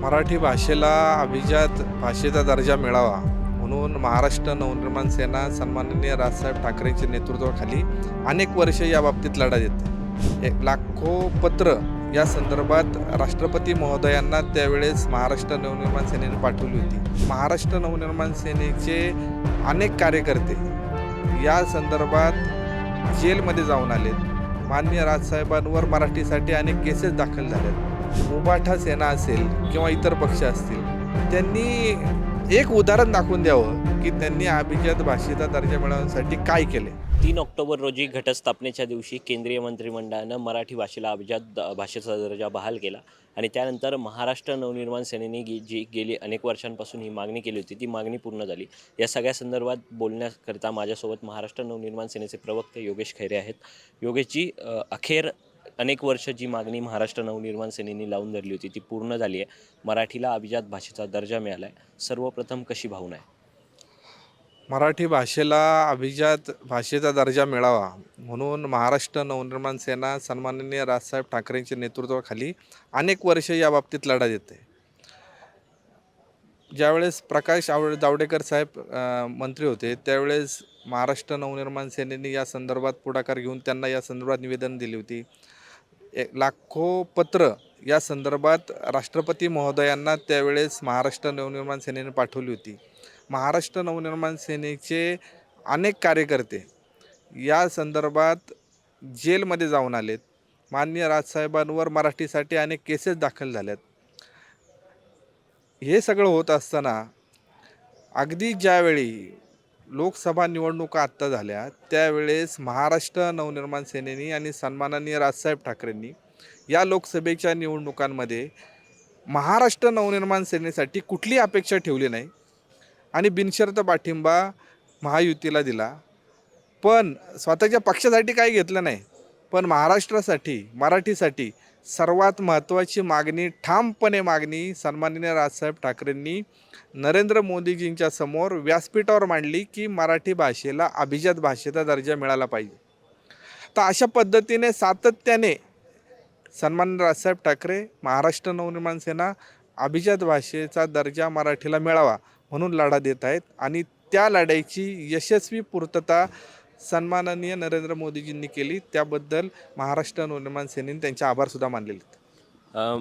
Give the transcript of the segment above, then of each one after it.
मराठी भाषेला अभिजात भाषेचा दर्जा मिळावा म्हणून महाराष्ट्र नवनिर्माण सेना सन्माननीय राजसाहेब ठाकरेंच्या नेतृत्वाखाली अनेक वर्ष या बाबतीत लढा देते. एक लाखो पत्र या संदर्भात राष्ट्रपती महोदयांना त्यावेळेस महाराष्ट्र नवनिर्माण सेनेने पाठवली होती. महाराष्ट्र नवनिर्माण सेनेचे अनेक कार्यकर्ते या संदर्भात जेलमध्ये जाऊन आलेत. मान्य राजसाहेबांवर मराठीसाठी अनेक केसेस दाखल झाल्यात उबाठा सेना असेल किंवा इतर पक्ष असतील त्यांनी एक उदाहरण दाखवून द्यावं की त्यांनी अभिजात भाषेचा दर्जा मिळवण्यासाठी काय केले? तीन ऑक्टोबर रोजी घटस्थापनेच्या दिवशी केंद्रीय मंत्रिमंडळानं मराठी भाषेला अभिजात भाषेचा दर्जा बहाल केला आणि त्यानंतर महाराष्ट्र नवनिर्माण सेनेने गी जी गेली अनेक वर्षांपासून ही मागणी केली होती ती मागणी पूर्ण झाली. या सगळ्या संदर्भात बोलण्याकरिता माझ्यासोबत महाराष्ट्र नवनिर्माण सेनेचे प्रवक्ते योगेश खैरे आहेत. योगेशजी अखेर अनेक वर्ष जी मागणी महाराष्ट्र नवनिर्माण सेनेने लावून धरली होती ती पूर्ण झाली आहे. मराठीला अभिजात भाषेचा दर्जा मिळाला आहे सर्वप्रथम कशी भावना आहे? मराठी भाषेला अभिजात भाषेचा दर्जा मिळावा म्हणून महाराष्ट्र नवनिर्माण सेना सन्माननीय राजसाहेब ठाकरेंच्या नेतृत्वाखाली अनेक वर्ष या बाबतीत लढा देते. ज्यावेळेस प्रकाश आव जावडेकर साहेब मंत्री होते त्यावेळेस महाराष्ट्र नवनिर्माण सेनेने या संदर्भात पुढाकार घेऊन त्यांना या संदर्भात निवेदन दिली होती. लाखो पत्र या संदर्भात राष्ट्रपती महोदयांना त्यावेळेस महाराष्ट्र नवनिर्माण सेनेने पाठवली होती. महाराष्ट्र नवनिर्माण सेनेचे अनेक कार्यकर्ते या संदर्भात जेलमध्ये जाऊन आलेत. मान्य राजसाहेबांवर मराठीसाठी अनेक केसेस दाखल झाल्यात. हे सगळं होत असताना अगदी ज्यावेळी लोकसभा निवडणुका आत्ता झाल्या. त्यावेळेस महाराष्ट्र नवनिर्माण सेनेनी आणि सन्माननीय राजसाहेब ठाकरेंनी या लोकसभेच्या निवडणुकांमध्ये महाराष्ट्र नवनिर्माण सेनेसाठी कुठली अपेक्षा ठेवली नाही आणि बिनशर्त पाठिंबा महायुतीला दिला. पण स्वतःच्या पक्षासाठी काही घेतलं नाही. पण महाराष्ट्रासाठी मराठीसाठी सर्वात महत्त्वाची मागणी ठामपणे मागणी सन्माननीय राजसाहेब ठाकरेंनी नरेंद्र मोदीजींच्या समोर व्यासपीठावर मांडली की मराठी भाषेला अभिजात भाषेचा दर्जा मिळाला पाहिजे. तर अशा पद्धतीने सातत्याने सन्माननीय राजसाहेब ठाकरे महाराष्ट्र नवनिर्माण सेना अभिजात भाषेचा दर्जा मराठीला मिळावा म्हणून लढा देत आहेत आणि त्या लढाईची यशस्वी पूर्तता सन्माननीय नरेंद्र मोदीजींनी केली. त्याबद्दल महाराष्ट्र नवनिर्माण सेनेने त्यांचे आभारसुद्धा मानलेले आहेत.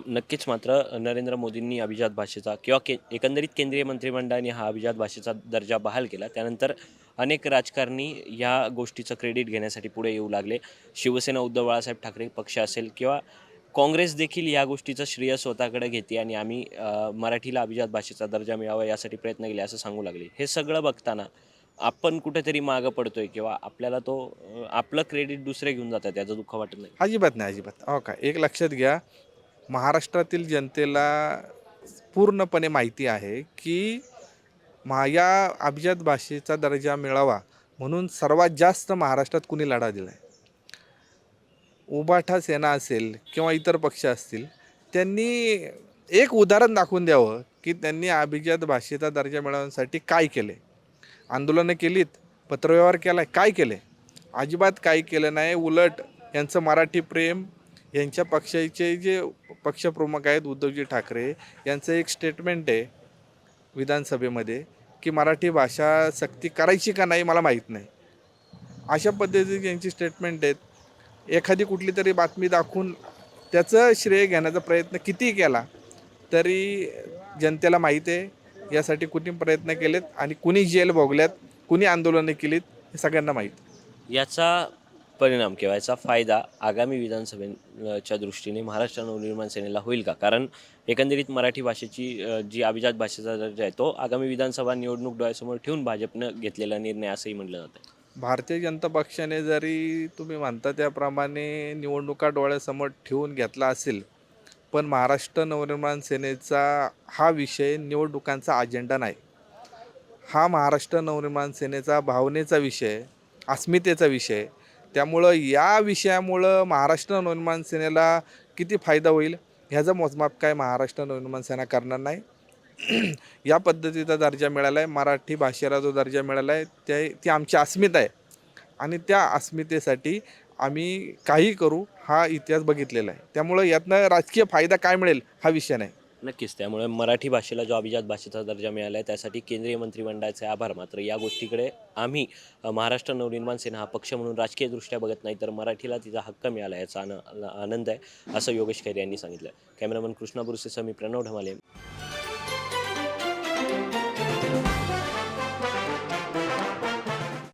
नक्कीच मात्र नरेंद्र मोदींनी अभिजात भाषेचा किंवा के एकंदरीत केंद्रीय मंत्रिमंडळाने हा अभिजात भाषेचा दर्जा बहाल केला. त्यानंतर अनेक राजकारणी या गोष्टीचं क्रेडिट घेण्यासाठी पुढे येऊ लागले. शिवसेना उद्धव बाळासाहेब ठाकरे पक्ष असेल किंवा काँग्रेस देखील या गोष्टीचं श्रेय स्वतःकडे घेते आणि आम्ही मराठीला अभिजात भाषेचा दर्जा मिळावा यासाठी प्रयत्न केले असं सांगू लागले. हे सगळं बघताना आपण कुठेतरी मागं पडतोय किंवा आपल्याला तो आपलं क्रेडिट दुसरे घेऊन जातात याचं दुःख वाटत नाही. अजिबात नाही अजिबात. हो का? एक लक्षात घ्या महाराष्ट्रातील जनतेला पूर्णपणे माहिती आहे की मा या अभिजात भाषेचा दर्जा मिळावा म्हणून सर्वात जास्त महाराष्ट्रात कुणी लढा दिला आहे उबाठा सेना असेल किंवा इतर पक्ष असतील त्यांनी एक उदाहरण दाखवून द्यावं की त्यांनी अभिजात भाषेचा दर्जा मिळवण्यासाठी काय केले आंदोलनं केलीत पत्रव्यवहार केला काय केले? अजिबात काही केलं नाही. उलट यांचं मराठी प्रेम यांच्या पक्षाचे जे पक्षप्रमुख आहेत उद्धवजी ठाकरे यांचं एक स्टेटमेंट आहे विधानसभेमध्ये की मराठी भाषा सक्ती करायची का नाही मला माहीत नाही. अशा पद्धतीची यांची स्टेटमेंट आहेत. एखादी कुठली तरी बातमी दाखवून त्याचं श्रेय घेण्याचा प्रयत्न कितीही केला तरी जनतेला माहीत आहे. यासाठी कुणी प्रयत्न केलेत आणि कुणी जेल भोगल्यात कुणी आंदोलनं केलीत हे सगळ्यांना माहीत. याचा परिणाम किंवा याचा फायदा आगामी विधानसभेच्या दृष्टीने महाराष्ट्र नवनिर्माण सेनेला होईल का? कारण एकंदरीत मराठी भाषेची जी अभिजात भाषेचा दर्जा आहे तो आगामी विधानसभा निवडणूक डोळ्यासमोर ठेवून भाजपनं घेतलेला निर्णय असंही म्हटलं जातं भारतीय जनता पक्षाने जरी तुम्ही म्हणता त्याप्रमाणे निवडणुका डोळ्यासमोर ठेवून घेतला असेल पण महाराष्ट्र नवनिर्माण सेनेचा हा विषय निवडणुकांचा अजेंडा नाही. हा महाराष्ट्र नवनिर्माण सेनेचा भावनेचा विषय अस्मितेचा विषय. त्यामुळं या विषयामुळं महाराष्ट्र नवनिर्माण सेनेला किती फायदा होईल ह्याचं मोजमाप काय महाराष्ट्र नवनिर्माण सेना करणार नाही. या पद्धतीचा दर्जा मिळाला आहे मराठी भाषेला जो दर्जा मिळाला आहे ते ती आमची अस्मिता आहे. आणि त्या अस्मितेसाठी आम्ही काही करू हा इतिहास बघितलेला आहे. त्यामुळं यातनं राजकीय फायदा काय मिळेल हा विषय नाही. नक्कीच त्यामुळे मराठी भाषेला जो अभिजात भाषेचा दर्जा मिळाला आहे त्यासाठी केंद्रीय मंत्रिमंडळाचे आभार. मात्र या गोष्टीकडे आम्ही महाराष्ट्र नवनिर्माण सेना हा पक्ष म्हणून राजकीयदृष्ट्या बघत नाही तर मराठीला तिचा हक्क मिळाला याचा आन आनंद आहे असं योगेश खैरे यांनी सांगितलं कॅमेरामन कृष्णा बुरुसेसह मी प्रणव ढमाले.